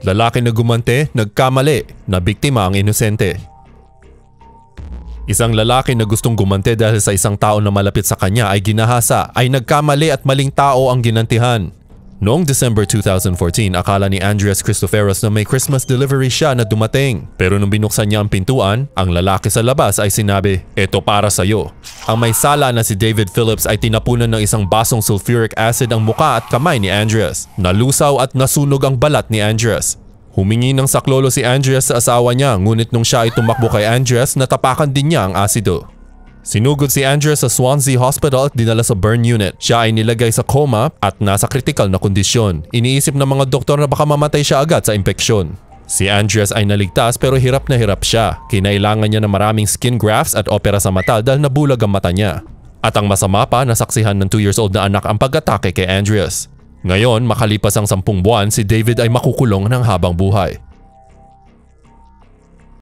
Lalaki na gumante, nagkamali, na biktima ang inosente. Isang lalaki na gustong gumante dahil sa isang tao na malapit sa kanya ay ginahasa ay nagkamali at maling tao ang ginantihan. Noong December 2014, akala ni Andreas Christoferos na may Christmas delivery siya na dumating. Pero nung binuksan niya ang pintuan, ang lalaki sa labas ay sinabi, Ito para sa'yo. Ang may sala na si David Phillips ay tinapunan ng isang basong sulfuric acid ang muka at kamay ni Andreas. Nalusaw at nasunog ang balat ni Andreas. Humingi ng saklolo si Andreas sa asawa niya ngunit nung siya ay tumakbo kay Andreas natapakan din niya ang asido. Sinugod si Andreas sa Swansea Hospital at dinala sa burn unit. Siya ay nilagay sa coma at nasa critical na kondisyon. Iniisip ng mga doktor na baka mamatay siya agad sa impeksyon. Si Andreas ay naligtas pero hirap na hirap siya. Kinailangan niya ng maraming skin grafts at opera sa mata dahil nabulag ang mata niya. At ang masama pa, nasaksihan ng 2 years old na anak ang pag-atake kay Andreas. Ngayon, makalipas ang sampung buwan, si David ay makukulong ng habang buhay.